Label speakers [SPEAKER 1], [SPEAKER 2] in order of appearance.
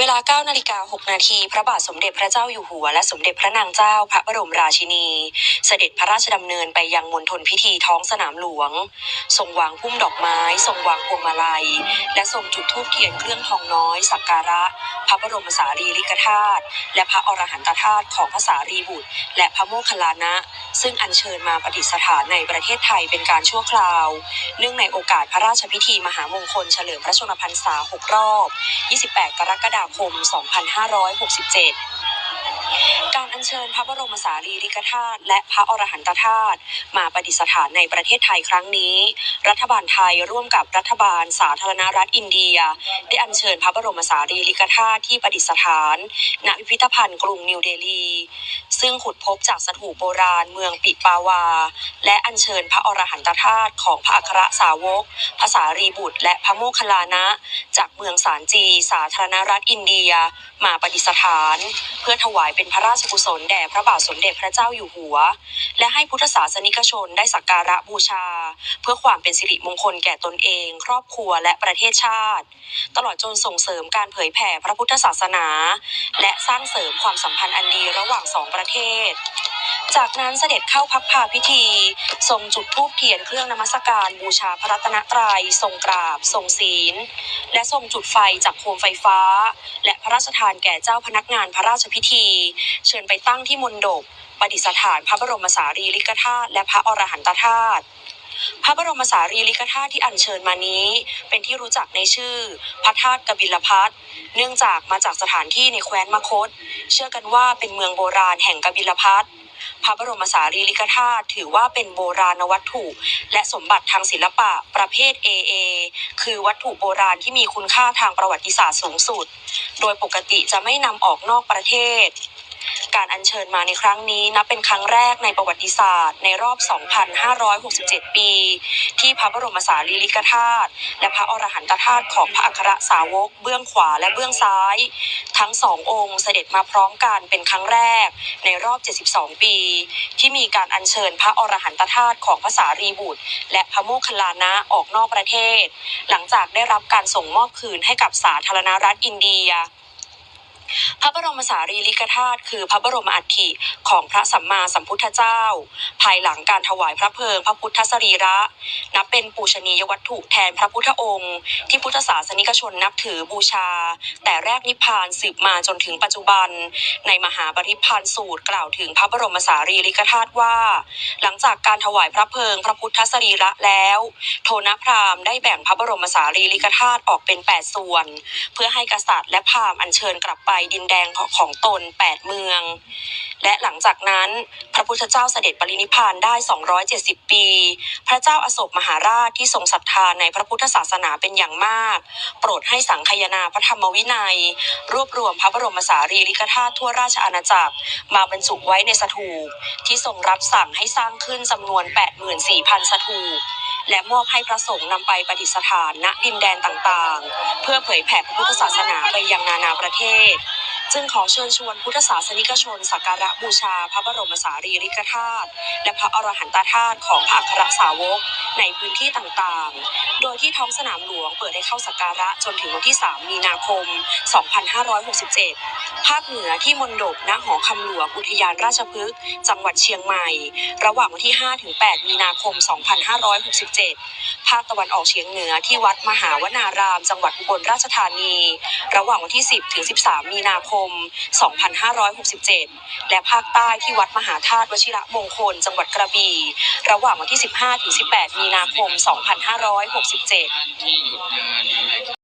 [SPEAKER 1] เวลา9นาฬิกา6นาทีพระบาทสมเด็จพระเจ้าอยู่หัว และสมเด็จพระนางเจ้าพระบรมราชินี เสด็จพระราชดำเนินไปยังมณฑลพิธีท้องสนามหลวง ทรงวางพุ่มดอกไม้ ทรงวางพวงมาลัย และทรงจุดธูปเทียนเครื่องทองน้อย สักการะ พระบรมสารีริกธาตุและพระอรหันตธาตุของพระสารีบุตร และพระโมคคัลลานะ ซึ่งอัญเชิญมาประดิษฐานในประเทศไทยเป็นการชั่วคราว เนื่องในโอกาสพระราชพิธีมหามงคลเฉลิมพระชนมพรรษา 6 รอบ 28 กรกฎาคม 2567 การอัญเชิญพระบรมสารีริกธาตุและพระอรหันตธาตุมาประดิษฐานในประเทศไทยครั้งนี้ รัฐบาลไทยร่วมกับรัฐบาลสาธารณรัฐอินเดีย ได้อัญเชิญพระบรมสารีริกธาตุที่ประดิษฐาน ณพิพิธภัณฑ์กรุงนิวเดลี ซึ่งขุดพบจากสถูปโบราณเมืองปิปาวา และอัญเชิญพระอรหันตธาตุของพระอัครสาวกพระสารีบุตร และพระโมคคัลลานะ จากเมืองสารจี สาธารณรัฐอินเดียมาปฏิสฐาน เพื่อถวายเป็นพระราชกุศลแด่พระบาทสมเด็จพระเจ้าอยู่หัว และให้พุทธศาสนิกชนได้สักการะบูชา เพื่อความเป็นสิริมงคลแก่ตนเอง ครอบครัวและประเทศชาติ ตลอดจนส่งเสริมการเผยแผ่พระพุทธศาสนา และสร้างเสริมความสัมพันธ์อันดีระหว่างสองประเทศ จากนั้นเสด็จเข้าพักพาพิธี ทรงจุดธูปเทียนเครื่องนมัสการบูชาพระรัตนตรัยทรงกราบ ทรงศีล และทรงจุดไฟจากโคมไฟฟ้า และพระราชทานแก่เจ้าพนักงานพระราชพิธี เชิญไปตั้งที่มณฑปประดิษฐานพระบรมสารีริกธาตุและพระอรหันตธาตุพระบรมสารีริกธาตุที่อัญเชิญมานี้ เป็นที่รู้จักในชื่อ พระธาตุกบิลพัทเนื่องจากมาจากสถานที่ในแคว้นมคธเชื่อกันว่าเป็นเมืองโบราณแห่งกบิลพัท พระบรมสารีริกธาตุถือว่าเป็นโบราณวัตถุ และสมบัติทางศิลปะประเภท AA คือวัตถุโบราณที่มีคุณค่าทางประวัติศาสตร์สูงสุด โดยปกติจะไม่นำออกนอกประเทศ การอัญเชิญมาในครั้งนี้นับเป็นครั้งแรกในประวัติศาสตร์ ในรอบ 2,567 ปี ที่พระบรมสารีริกธาตุและพระอรหันตธาตุของพระอัครสาวก เบื้องขวาและเบื้องซ้าย ทั้งสององค์เสด็จมาพร้อมกันเป็นครั้งแรก ในรอบ 72 ปี ที่มีการอัญเชิญพระอรหันตธาตุของพระสารีบุตร และพระโมคคัลลานะออกนอกประเทศ หลังจากได้รับการส่งมอบคืนให้กับสาธารณรัฐอินเดีย พระบรมสารีริกธาตุคือพระบรมอัฐิของพระสัมมาสัมพุทธเจ้า ภายหลังการถวายพระเพลิงพระพุทธสรีระ นับเป็นปูชนียวัตถุแทนพระพุทธองค์ ที่พุทธศาสนิกชนนับถือบูชา แต่แรกนิพพานสืบมาจนถึงปัจจุบัน ในมหาปริพานสูตรกล่าวถึงพระบรมสารีริกธาตุว่า หลังจากการถวายพระเพลิงพระพุทธสรีระแล้ว โทนพราหมณ์ได้แบ่งพระบรมสารีริกธาตุออกเป็น 8 ส่วน เพื่อให้กษัตริย์และพราหมณ์อัญเชิญกลับไปดินแดงของตน 8 เมือง และหลังจากนั้นพระพุทธเจ้าเสด็จปรินิพานได้ 270 ปี พระเจ้าอาโศกมหาราชที่ทรงศรัทธาในพระพุทธศาสนาเป็นอย่างมาก โปรดให้สังคายนาพระธรรมวินัย รวบรวมพระบรมสารีริกธาตุทั่วราชอาณาจักร มาบรรจุไว้ในสถูปที่ทรงรับสั่งให้สร้างขึ้นจำนวน 84,000 สถูปและมอบให้พระสงฆ์นำไปประดิษฐานณดินแดนต่างๆ เพื่อเผยแผ่พระพุทธศาสนาไปยังนานาประเทศ จึงขอเชิญชวนพุทธศาสนิกชนสักการะบูชาพระบรมสารีริกธาตุและพระอรหันตธาตุของพระอัครสาวกในพื้นที่ต่างๆ โดยที่ท้องสนามหลวงเปิดให้เข้าสักการะจนถึงวันที่ 3 มีนาคม 2567ภาคเหนือที่มณฑปณหอคำหลวงอุทยานราชพฤกษ์จังหวัดเชียงใหม่ ระหว่างวันที่5ถึง8มีนาคม 2567 ภาคตะวันออกเฉียงเหนือที่วัดมหาวนาราม จังหวัดอุบลราชธานี ระหว่างวันที่ 10ถึง13 มีนาคม 2567 และภาคใต้ที่วัดมหาธาตุวชิระมงคล จังหวัดกระบี่ ระหว่างวันที่ 15ถึง18 มีนาคม 2567